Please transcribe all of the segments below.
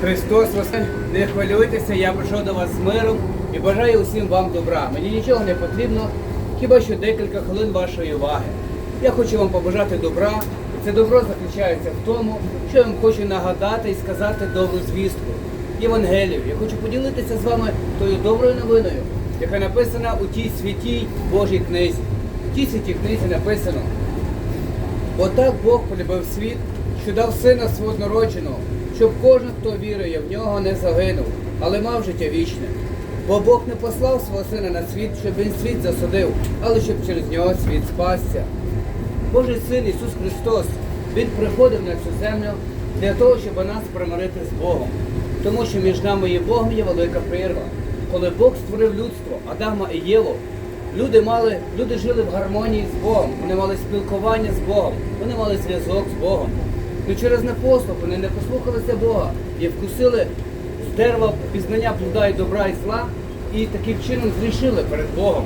Христос воскрес! Не хвилюйтеся, я прийшов до вас з миром і бажаю усім вам добра. Мені нічого не потрібно, хіба що декілька хвилин вашої уваги. Я хочу вам побажати добра, і це добро заключається в тому, що я вам хочу нагадати і сказати добру звістку. Євангелію. Я хочу поділитися з вами тою доброю новиною, яка написана у тій святій Божій книзі. У тій святій книзі написано. Отак Бог полюбив світ, що дав сина свого однородженого, щоб кожен, хто вірує в нього, не загинув, але мав життя вічне. Бо Бог не послав свого сина на світ, щоб він світ засудив, але щоб через нього світ спасся. Божий син Ісус Христос, Він приходив на цю землю для того, щоб нас примирити з Богом. Тому що між нами і Богом є велика прірва. Коли Бог створив людство, Адама і Єву, люди мали, люди жили в гармонії з Богом, вони мали спілкування з Богом, вони мали зв'язок з Богом. Ну через непослух вони не послухалися Бога і вкусили з дерева пізнання плода і добра і зла, і таким чином зрішили перед Богом.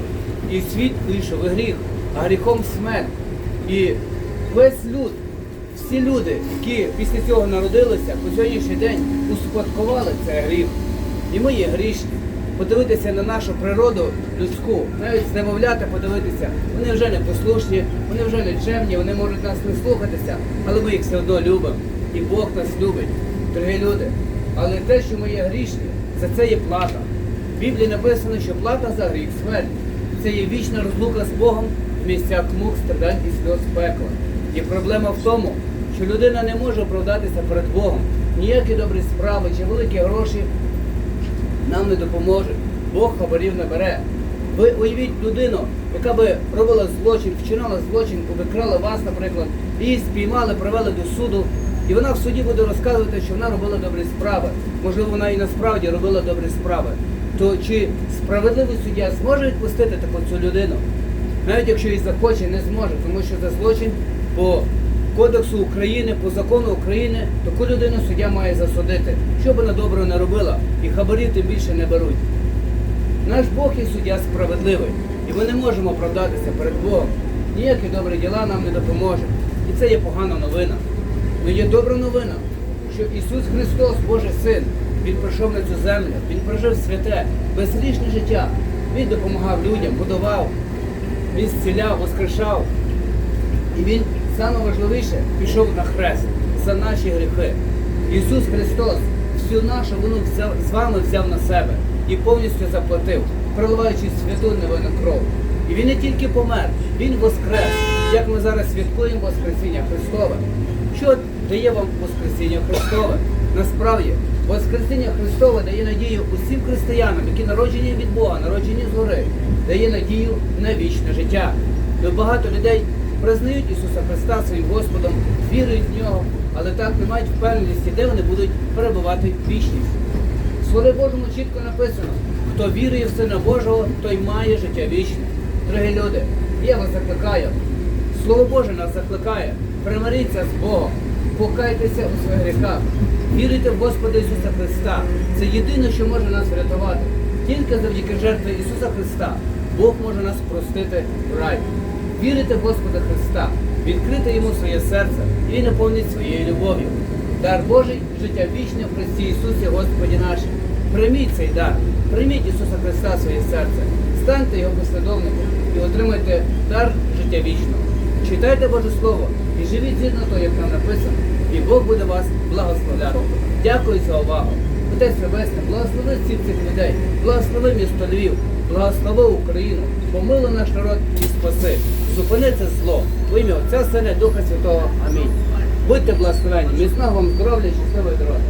І світ вийшов і гріх, а гріхом смерть. І весь люд, всі люди, які після цього народилися, по сьогоднішній день успадкували цей гріх. І ми є грішні. Подивитися на нашу природу людську, навіть з немовлята подивитися, вони вже не послушні, вони вже не чемні, вони можуть нас не слухатися, але ми їх все одно любимо. І Бог нас любить, дорогі люди. Але те, що ми є грішні, за це є плата. В Біблії написано, що плата за гріх смерть. Це є вічна розлука з Богом в місцях мук, страдань і сльоз пекла. І проблема в тому, що людина не може оправдатися перед Богом. Ніякі добрі справи чи великі гроші нам не допоможе. Бог хабарів не бере. Ви уявіть людину, яка би робила злочин, вчинала злочин, обікрала вас, наприклад, її спіймали, привели до суду, і вона в суді буде розказувати, що вона робила добрі справи. Можливо, вона і насправді робила добрі справи. То чи справедливий суддя зможе відпустити таку цю людину? Навіть якщо і захоче, не зможе, тому що за злочин по Кодексу України, по закону України, таку людину суддя має засудити, що б вона доброго не робила, і хабарів тим більше не беруть. Наш Бог є суддя справедливий, і ми не можемо оправдатися перед Богом. Ніякі добрі діла нам не допоможуть. І це є погана новина. Але є добра новина, що Ісус Христос, Божий Син, Він прийшов на цю землю, Він прожив святе, безгрішне життя. Він допомагав людям, будував, Він зціляв, воскрешав. І Він саме важливіше пішов на хрест за наші гріхи. Ісус Христос всю нашу вину взяв, з вами взяв на себе і повністю заплатив, проливаючи святу невинну кров. І Він не тільки помер, Він воскрес, як ми зараз святкуємо Воскресіння Христове. Що дає вам Воскресіння Христове? Насправді, Воскресіння Христове дає надію усім християнам, які народжені від Бога, народжені згори, дає надію на вічне життя. Бо багато людей признають Ісуса Христа своїм Господом, вірують в нього, але так не мають впевненості, де вони будуть перебувати вічність. В Слові Божому чітко написано, хто вірує в Сина Божого, той має життя вічне. Дорогі люди, я вас закликаю. Слово Боже нас закликає. Примиріться з Богом, покайтеся у своїх гріхах, віруйте в Господа Ісуса Христа. Це єдине, що може нас врятувати. Тільки завдяки жертві Ісуса Христа Бог може нас простити в рай. Вірите в Господа Христа, відкрити йому своє серце і Він наповнить своєю любов'ю. Дар Божий, життя вічне в Христі Ісусі, Господі нашим. Прийміть цей дар, прийміть Ісуса Христа в своє серце, станьте Його послідовником і отримайте дар життя вічного. Читайте Боже Слово і живіть згідно того, як там написано, і Бог буде вас благословляти. Дякую за увагу. Отець Небесний, благослови всіх цих людей, благослови місто Львів, благослови Україну, помили наш народ і спаси. Зупини це зло. В ім'я Отця Сина, Духа Святого. Амінь. Будьте благословені, міцного вам здоров'я, щасливої дороги.